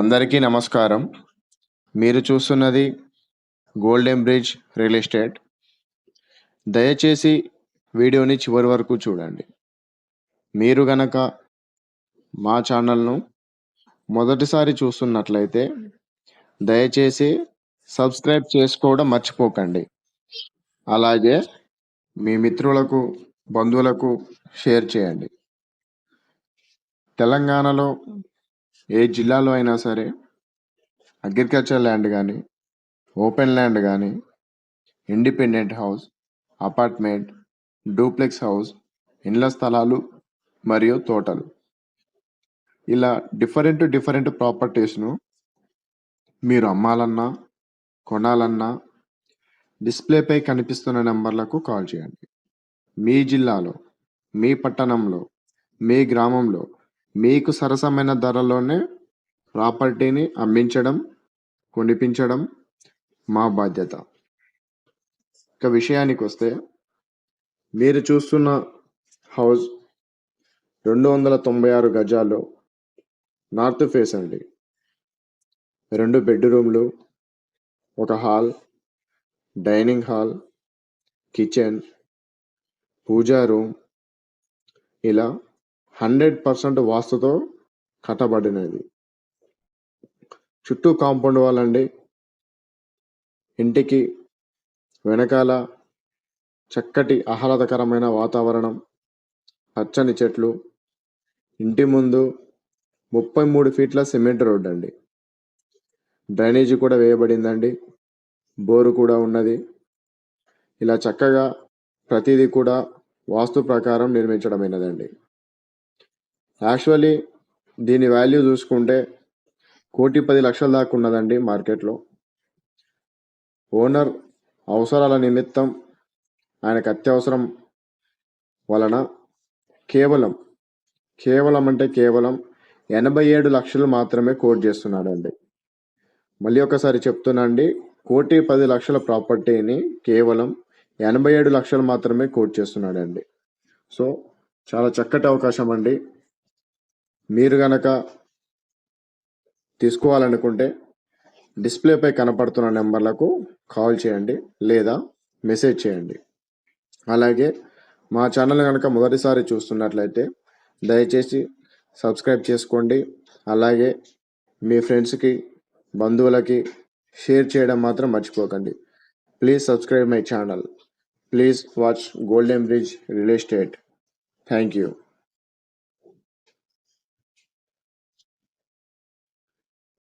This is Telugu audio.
అందరికీ నమస్కారం. మీరు చూస్తున్నది గోల్డెన్ బ్రిడ్జ్ రియల్ ఎస్టేట్ దయచేసి వీడియోని చివరి వరకు చూడండి. మీరు గనక మా ఛానల్ను మొదటిసారి చూస్తున్నట్లయితే దయచేసి సబ్స్క్రైబ్ చేసుకోవడం మర్చిపోకండి. అలాగే మీ మిత్రులకు బంధువులకు షేర్ చేయండి. తెలంగాణలో ఏ జిల్లాలో అయినా సరే అగ్రికల్చర్ ల్యాండ్ కానీ ఓపెన్ ల్యాండ్ కానీ independent house apartment duplex house ఇండ్ల స్థలాలు మరియు తోటలు. ఇలా డిఫరెంట్ డిఫరెంట్ ప్రాపర్టీస్ను మీరు అమ్మాలన్నా కొనాలన్నా డిస్ప్లేపై కనిపిస్తున్న నెంబర్లకు కాల్ చేయండి. మీ జిల్లాలో మీ పట్టణంలో మీ గ్రామంలో మీకు సరసమైన ధరలోనే ప్రాపర్టీని అమ్మించడం కొనిపించడం మా బాధ్యత. ఇక విషయానికి వస్తే మీరు చూస్తున్న హౌస్ రెండు వందల తొంభై ఆరు గజాలు నార్త్ ఫేస్ అండి. రెండు బెడ్రూమ్లు ఒక hall dining hall kitchen puja room ఇలా హండ్రెడ్ పర్సెంట్ వాస్తుతో కట్టబడినది. చుట్టూ కాంపౌండ్ వాల్ అండి. ఇంటికి వెనకాల చక్కటి ఆహ్లాదకరమైన వాతావరణం పచ్చని చెట్లు ఇంటి ముందు ముప్పై మూడు ఫీట్ల సిమెంట్ రోడ్ అండి. డ్రైనేజీ కూడా వేయబడిందండి. బోరు కూడా ఉన్నది. ఇలా చక్కగా ప్రతిదీ కూడా వాస్తు ప్రకారం నిర్మించడమైనదండి. యాక్చువల్లీ దీని వాల్యూ చూసుకుంటే కోటి పది లక్షల దాకా ఉన్నదండి మార్కెట్లో. ఓనర్ అవసరాల నిమిత్తం ఆయనకు అత్యవసరం వలన కేవలం కేవలం అంటే కేవలం ఎనభై ఏడు లక్షలు మాత్రమే కోట్ చేస్తున్నాడండి. మళ్ళీ ఒకసారి చెప్తున్నాండి కోటి పది లక్షల ప్రాపర్టీని కేవలం ఎనభై ఏడు లక్షలు మాత్రమే కోట్ చేస్తున్నాడండి. సో చాలా చక్కటి అవకాశం అండి మీరు గనక తీసుకోవాలనుకుంటే డిస్ప్లేపై కనపడుతున్న నెంబర్లకు కాల్ చేయండి లేదా మెసేజ్ చేయండి. అలాగే మా ఛానల్ కనుక మొదటిసారి చూస్తున్నట్లయితే దయచేసి సబ్స్క్రైబ్ చేసుకోండి. అలాగే మీ ఫ్రెండ్స్కి బంధువులకి షేర్ చేయడం మాత్రం మర్చిపోకండి. Please subscribe my channel please watch Golden Bridge Real Estate thank you